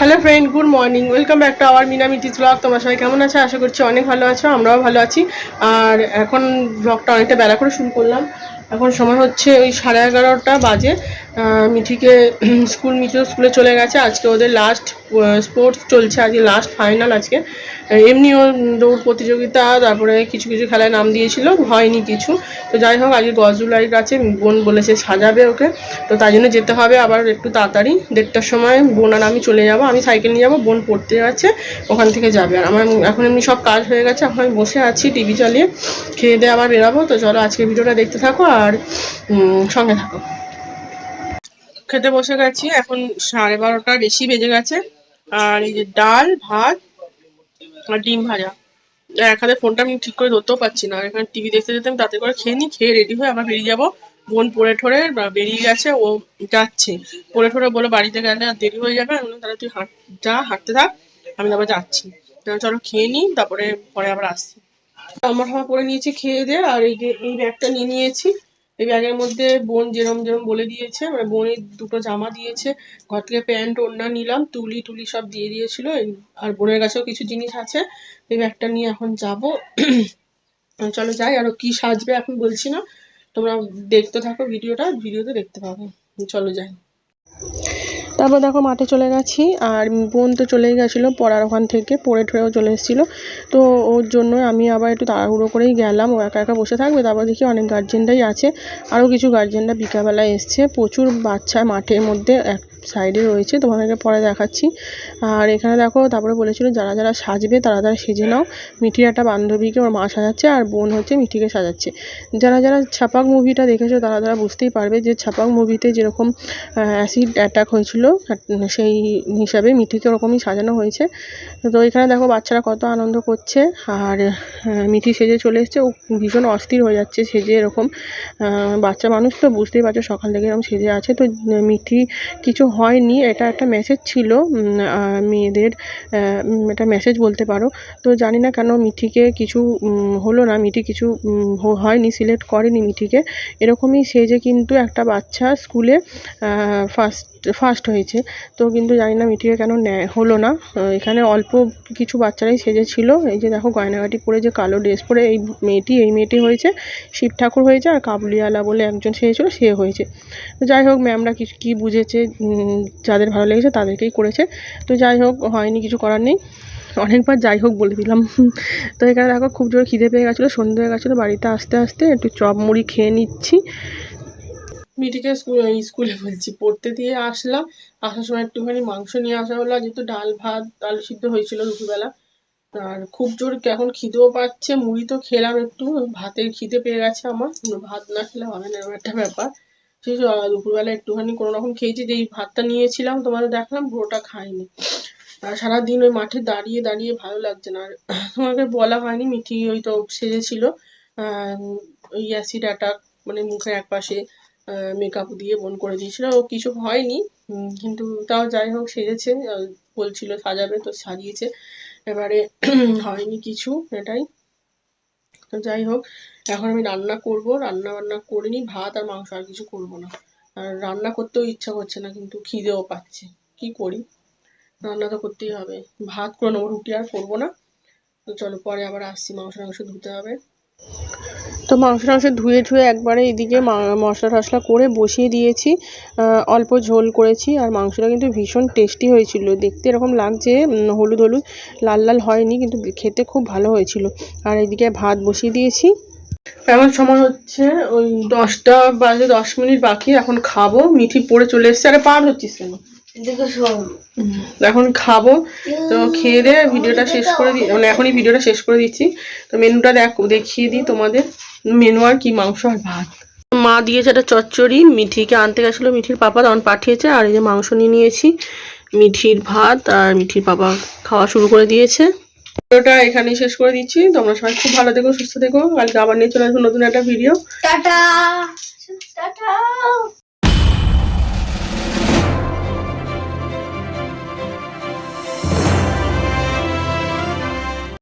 Hello friend good morning welcome back to our Mina Miti's blog তোমরা সবাই কেমন আছো? আশা করছি অনেক ভালো আছো, আমরাও ভালো আছি। আর এখন ব্লগটা অনেকটা বেলা করে শুরু করলাম। এখন সময় হচ্ছে ওই সাড়ে এগারোটা বাজে। মিঠিকে স্কুল মিঠিও স্কুলে চলে গেছে। আজকে ওদের লাস্ট স্পোর্টস চলছে আজকে লাস্ট ফাইনাল আজকে। আহ, এমনিও দৌড় প্রতিযোগিতা তারপরে কিছু কিছু খেলায় নাম দিয়েছিল হয়নি কিছু। তো যাই হোক আজকে গজুলাইয়ের কাছে বোন বলেছে সাজাবে ওকে। তো তাই জন্য যেতে হবে আবার একটু তাড়াতাড়ি। দেড়টার সময় বোন আর আমি চলে যাব। আমি সাইকেল নিয়ে যাব বোন পড়তে যাচ্ছে ওখান থেকে যাবে। আর আমার এখন এমনি সব কাজ হয়ে গেছে এখন আমি বসে আছি টিভি চালিয়ে। খেয়ে দিয়ে আবার বেরাবো। তো চলো আজকে ভিডিওটা দেখতে থাকো আর সঙ্গে থাকো। খেতে বসে গেছি। এখন সাড়ে বারোটা বেশি বেজে গেছে। আর এই যে ডাল, ভাত আর ডিম ভাজা। এক হাতে ফোনটা আমি ঠিক করে ধরতেও পারছি না। এখানে টিভি দেখতে আমি তাতে করে খেয়ে নিই, খেয়ে রেডি হয়ে আবার বেরিয়ে যাব। বোন পড়ে ঠরে বেরিয়ে গেছে, ও যাচ্ছে। পড়ে ঠরে বলে বাড়িতে গেলে আর দেরি হয়ে যাবে। আমি তাহলে তুই হাঁট, যা, হাঁটতে থাক। আমি তারপর যাচ্ছি। চলো খেয়ে নিই, তারপরে, পরে আবার আসছি। আমার হাওয়া পরে নিয়েছি খেয়ে দিয়ে, আর এই যে, এই ব্যাগটা নিয়ে নিয়েছি। এই ব্যাগের মধ্যে বোন যেরম যেরম বলে দিয়েছে মানে বোনের দুটো জামা দিয়েছে, ঘর থেকে প্যান্ট, ওড়না নিলাম, তুলি টুলি সব দিয়ে দিয়েছিল আর বোনের কাছেও কিছু জিনিস আছে, এই ব্যাগটা নিয়ে এখন যাব। চলো যাই, আরও কি সাজবে এখন বলছি না, তোমরা দেখতে থাকো ভিডিওটা, ভিডিওতে দেখতে পাবে, চলো যাই। তারপর দেখো মাঠে চলে গেছি, আর বোন তো চলেই গেছিল, পড়ার ওখান থেকে, পড়ে ঠরেও চলে এসেছিল। তো ওর জন্য আমি আবার একটু তাড়াহুড়ো করেই গেলাম, ও একা একা বসে থাকবে, তারপর দেখি অনেক গার্জেনরাই আছে। আরও কিছু গার্জেনরা বিকালবেলায় এসছে, প্রচুর বাচ্চা মাঠের মধ্যে, এক সাইডে রয়েছে, তোমাদেরকে পরে দেখাচ্ছি। আর এখানে দেখো, তারপরে বলেছিল যারা যারা সাজবে তারা তারা সেজে নাও। মিঠির একটা বান্ধবীকে ওর মা সাজাচ্ছে আর বোন হচ্ছে মিঠিকে সাজাচ্ছে। যারা যারা ছাপাক মুভিটা দেখেছ তারা তারা বুঝতেই পারবে যে ছাপাক মুভিতে যেরকম অ্যাসিড অ্যাটাক হয়েছিল সেই হিসাবে মিঠিকে ওরকমই সাজানো হয়েছে। তো এখানে দেখো, বাচ্চারা কত আনন্দ করছে। আর মিঠি সেজে চলে এসছে। ও ভীষণ অস্থির হয়ে যাচ্ছে সেজে এরকম। বাচ্চা মানুষ তো বুঝতেই পারছ সকাল থেকে এরকম সেজে আছে। তো মিঠি কিছু হয়নি, এটা একটা মেসেজ ছিল মেয়েদের এটা মেসেজ বলতে পারো। তো জানি না কেন মিঠিকে কিছু হলো না, মিঠি কিছু হয়নি সিলেক্ট করেনি মিঠিকে। এরকমই সেজে কিন্তু একটা বাচ্চা স্কুলে ফার্স্ট ফার্স্ট হয়েছে। তো কিন্তু জানি না মিঠিকে কেন নেয়, হলো না। এখানে অল্প কিছু বাচ্চারাই সেজেছিল এই যে দেখো গয়নাগাটি পরে যে কালো ড্রেস পরে এই মেয়েটি এই মেয়েটি হয়েছে। শিব ঠাকুর হয়েছে আর কাবুলিওয়ালা বলে একজন সেজেছিল, সে হয়েছে। যাই হোক ম্যামরা কিছু কী বুঝেছে যাদের ভালো লেগেছে তাদেরকেই করেছে। তো যাই হোক, হয়নি, কিছু করার নেই। অনেকবার যাই হোক বলে দিলাম। তো এখানে দেখো, খুব জোর খিদে পেয়ে গেছিল সন্ধ্যে হয়ে গেছিল, বাড়িতে আসতে আসতে একটু চপ মুড়ি খেয়ে নিচ্ছি। মিটিকে স্কুলে বলছি, পড়তে দিয়ে আসলাম। আসার সময় একটুখানি মাংস নিয়ে আসা হলো যেহেতু ডাল ভাত আলু সিদ্ধ হয়েছিল দুপুরবেলা, আর খুব জোর এখন খিদেও পাচ্ছে, মুড়ি তো খেলাম একটু, ভাতের খিদে পেয়ে গেছে আমার ভাত না খেলে হবে না, এরকম একটা ব্যাপার। জন্য দুপুরবেলা একটুখানি কোনো রকম খেয়েছি, যেই ভাতটা নিয়েছিলাম, তোমাদের দেখলাম, পুরোটা খাইনি। আর সারাদিন ওই মাঠে দাঁড়িয়ে দাঁড়িয়ে ভালো লাগছে না। আর তোমাকে বলা হয়নি, মিঠি ওই তো সেজেছিল ওই অ্যাসিড অ্যাটাক মানে মুখের এক পাশে মেকআপ দিয়ে বোন করে দিয়েছিল। ও কিছু হয়নি কিন্তু তাও যাই হোক সেজেছে বলছিল সাজাবে, তো সাজিয়েছে। এবারে হয়নি কিছু, এটাই। তো যাই হোক, এখন আমি রান্না করব। রান্না বান্না করে নিই, ভাত আর মাংস আর কিছু করব না। আর রান্না করতেও ইচ্ছা করছে না, কিন্তু খিদেও পাচ্ছে। কি করি? রান্না তো করতেই হবে। ভাত করে নেব, রুটি আর করব না। তো চলো পরে আবার আসছি, মাংস টাংস ধুতে হবে। তো মাংস টাংস ধুয়ে ধুয়ে একবারে এদিকে মশলা টশলা করে বসিয়ে দিয়েছি অল্প ঝোল করেছি আর মাংসটা কিন্তু ভীষণ টেস্টি হয়েছিল। দেখতে এরকম লাগছে হলুদ হলুদ, লাল লাল হয়নি কিন্তু খেতে খুব ভালো হয়েছিল। আর এদিকে ভাত বসিয়ে দিয়েছি। এখন সময় হচ্ছে ওই দশটা বাজে দশ মিনিট বাকি, এখন খাব, মিঠি পড়ে চলে এসছে। আরে পার হচ্ছিস কেন? এখন খাব। তো খেয়ে দিয়ে ভিডিওটা শেষ করে দিই মানে এখনই ভিডিওটা শেষ করে দিচ্ছি। তো মেনুটা দেখ দেখিয়ে দিই তোমাদের। মেনু আর কি মাংস আর ভাত। মা দিয়েছে একটা চচ্চড়ি মিঠিকে আনতে গেছিল মিঠির পাপা তখন পাঠিয়েছে আর এই যে মাংস নিয়ে নিয়েছি। মিঠির ভাত আর মিঠির পাপা খাওয়া শুরু করে দিয়েছে। ভিডিওটা এখানেই শেষ করে দিচ্ছি। তোমরা সবাই খুব ভালো থেকো সুস্থ থেকো। কালকে আবার নিয়ে চলে আসব নতুন একটা ভিডিও। টাটা!